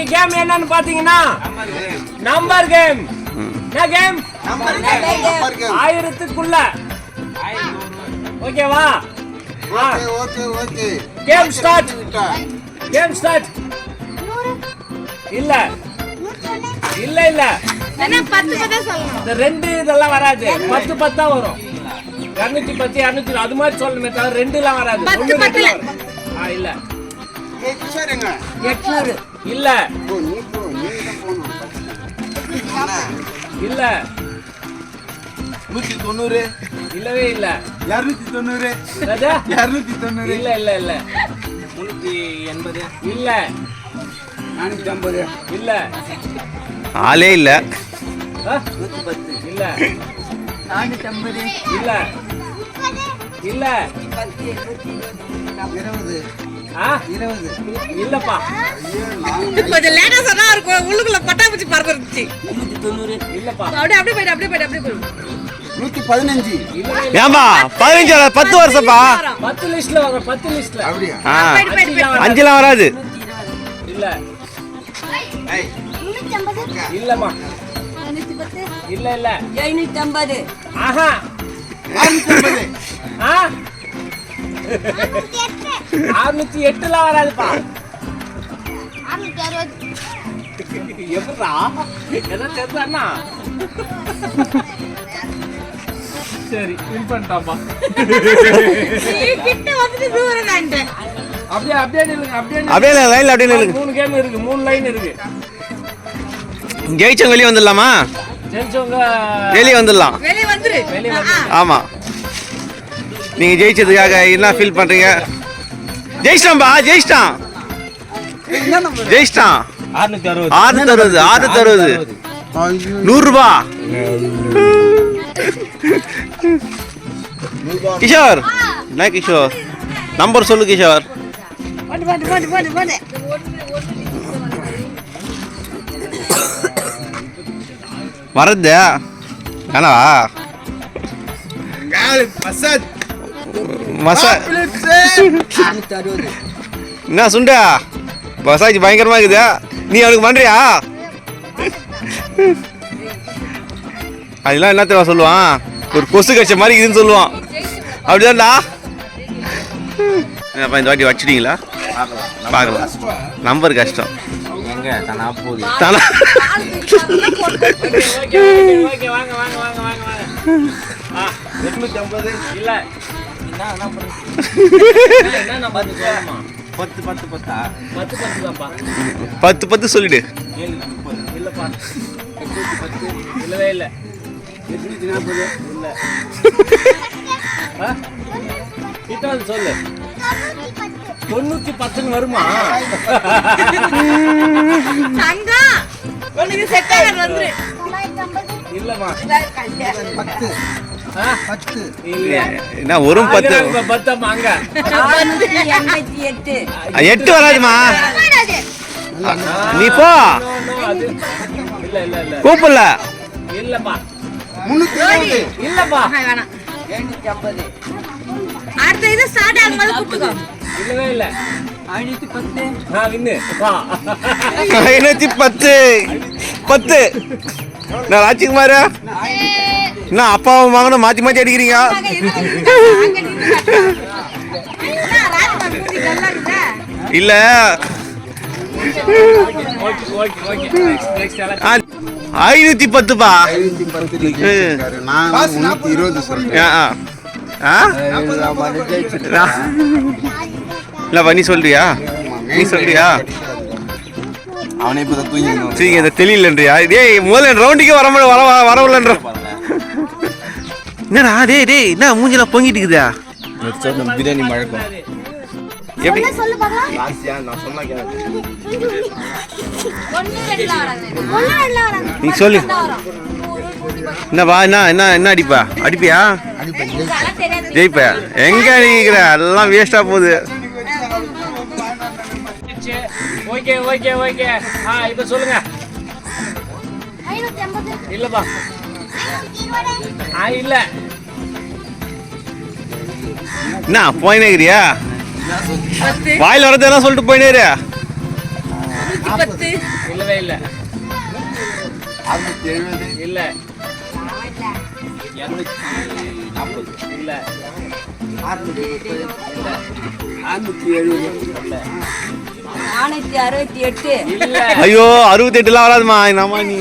இன்னைக்கு கேம் என்னன்னு பாத்தீங்கன்னா நம்பர் கேம் என்ன கேம் ஆயிரத்துக்குள்ள. ஓகேவா okay okay game start game start இல்ல. இல்ல இல்ல. இந்த ரெண்டு இதெல்லாம் வராது. பத்து பத்தா வரும். இரநூத்தி பத்து இரநூத்தி அது மாதிரி சொல்லணுமே தவிர ரெண்டு எல்லாம் வராது இல்ல. எட்நூறு இல்ல. இல்ல. நூத்தி தொண்ணூறு இல்லவே இல்ல. இருநூத்தி தொண்ணூறு ராஜா. இருநூத்தி தொண்ணூறு இல்ல இல்ல இல்ல. முன்னூத்தி எண்பது. இல்ல. நானூத்தி ஐம்பது. இல்ல. ஆளே இல்ல? நூத்தி பத்து. இல்ல. நானூத்தி ஐம்பது. இல்ல. இல்ல. இருபது. இருபது இல்லப்பா. கொஞ்சம் லேட்டா சொன்னா இருக்கும். உள்ளுக்குள்ள பட்டாம்பூச்சி பறந்துருச்சு முன்னூத்தி தொண்ணூறு. இல்லப்பா. அப்படியே அப்படியே போயிடு அப்படியே போயிடு அப்படியே போயிடு. நூத்தி பதினஞ்சு. ஏன்பா பதினஞ்சு பத்து வருஷப்பா? பத்து லிஸ்ட்ல வரும் பத்து லிஸ்ட்ல அப்படியா? அஞ்சுலாம் வராது. இல்ல. இல்லம்மா. இல்ல இல்ல. ஐநூத்தி ஐம்பது. ஆஹா. ஆ? அறுநூத்தி எட்டுலாம் வராதுப்பா. எப்படா? எதோ தெரிஞ்சாண்ணா சரி வின் பண்ணிட்டாப்பா. கிட்ட வந்துட்டு தூரம் தான்ட்டேன் அப்படியே அப்படியே நில்லுங்க அப்படியே. அப்படியே லைன்ல அப்படியே நில்லுங்க. மூணு கேம் இருக்கு மூணு லைன் இருக்கு. ஜெயிச்சவங்க வெளியே வந்துடலாமா? ஜெயிச்சவங்க வெளியே வந்துடலாம். வெளியே வந்துரு. வெளியே வந்து ஆமா. நீங்க ஜெயிச்சதுக்காக என்ன ஃபீல் பண்றீங்க? ஜெயிச்சிட்டான்பா ஜெயிச்சிட்டான். ஜெயிச்சிட்டான். அறுநூத்தி தருவது ஆறுநூத்தி அறுபது. ஆறுநூத்தி அறுபது. நூறு ரூபா கிஷோர். என்ன கிஷோர்? நம்பர் சொல்லு கிஷோர். போட்டு வரது. வேணாவா? பசாத். மசா என்ன சுண்டா மசாஜ் பயங்கரமா இருக்குதா நீ அவனுக்கு பண்றியா? அதெல்லாம் என்ன தெரியுமா சொல்லுவான்? ஒரு கொசு கடிச்ச மாதிரி இதுன்னு சொல்லுவான். அப்படிதான்டா. என்னப்பா இந்த வாட்டி வச்சிட்டீங்களா? பார்க்கலாம். நம்பர் கஷ்டம். எங்க? தானா எட்நூத்தி ஐம்பது. இல்ல. பத்து பத்து பத்தா? பத்து பத்து தான்ப்பா. பத்து பத்து சொல்லிடு. இல்லப்பா. பத்து. இல்லவே இல்ல. எட்நூத்தி நாற்பது. இல்ல. ஆ? கிட்ட வந்து சொல்லு. தொண்ணூத்தி பத்துன்னு வருமா? இல்லம்மா. பத்து. என்ன ஒரு பத்து? எட்டு. வராதுமா? நீ போ. கூப்பிடல. இல்லப்பா இல்லப்பா அடுத்த இது ஸ்டார்ட் ஆகும்போது கூப்பிட்டுக்கோ. இல்லவே இல்ல. ஐநூத்தி பத்து. நான் வின்னு வா. ஐநூத்தி பத்து. பத்து. நான் ராஜ்குமார்? என்ன அப்பாவும் வாங்கணும் மாத்தி மாத்தி அடிக்கிறீங்க? இல்ல. ஐநூத்தி பத்துப்பா. இருபது சொல்றேன் ஆ, ஆ. ஆ? நான்- இல்லப்பா நீ சொல்றியா? நீ சொல்றியா? அவனே இப்போ தூங்கி இந்த தெரியலன்றியா டேய் முதல்ல ரவுண்டுக்கே வர முடியல வர வர- வரவில்லன்ற. என்னடா டேய் டேய் என்ன மூஞ்சில பொங்கிட்டு இருக்குதா பிரியாணி மழக்கம். எப்படி. நீ சொல்லு. என்னப்பா என்ன என்ன என்ன அடிப்பா? அடிப்பியா. ஜெயிப்ப? எங்க அடிக்கிற? எல்லாம் வேஸ்டா போகுது. Okay okay okay. ஆ இப்போ சொல்லுங்க. இல்லப்பா. இல்ல. என்ன போயினே இருக்கிறியா வாயில வரதெல்லாம் சொல்லிட்டு போயினே இரு பத்து இல்லவே இல்ல. இல்ல. ஐயோ அறுபத்தி எட்டுலாம் வராதுமா என்னம்மா நீ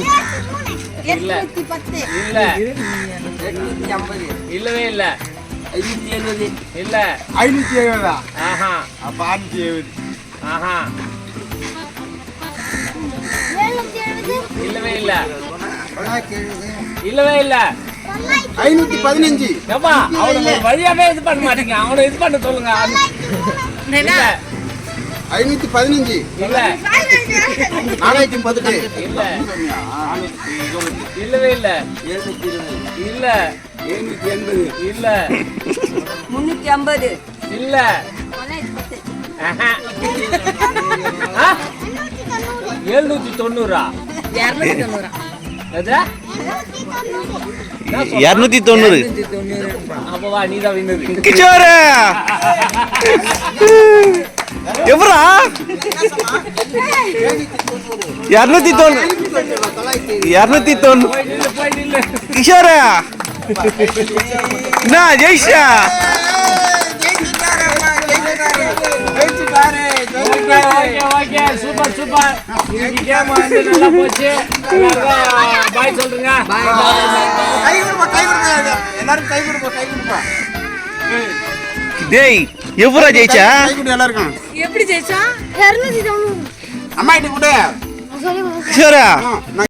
எட்நூத்தி பத்து. இல்ல. இல்லவே இல்ல. இல்ல. ஐநூத்தி எழுபதா? ஆஹா. அப்ப அறுநூத்தி எழுபது. ஆஹா. இல்லவே இல்ல. இல்லவே இல்ல. ஐநூத்தி பதினஞ்சு. வழியாவே இது பண்ண மாட்டீங்க. அவனை இது பண்ண சொல்லுங்க. ஐநூத்தி பதினஞ்சு. இல்ல. நாலாயிரத்தி பதினெட்டு இல்ல. இல்லவே இல்ல. இல்ல. எழுநூத்தி எண்பது. இல்ல. முன்னூத்தி ஐம்பது. இல்ல. பத்து? எழுநூத்தி தொண்ணூறா? இரநூத்தி தொண்ணூறா? இரநூத்தி தொண்ணூறு. அப்ப வா நீதான் வின்னர் கிஷோரு! எவ்வளா இரநூத்தி தொண்ணூறு இரநூத்தி தொண்ணூறு போய் என்ன ஜெயிஷா? சூப்பர் சூப்பர் இன்னைக்கு கேம் வந்து நல்லா போச்சு பாய் சொல்றீங்க கை கொடுப்பா கை கொடுப்பா எல்லாரும் கை கொடுப்பா கை கொடுப்பா. டேய் எவ்வளோ ஜெயிச்சா? கை கொடு எல்லாருக்கும். எப்படி ஜெயிச்சா? அம்மா கிட்ட கொடு. நான்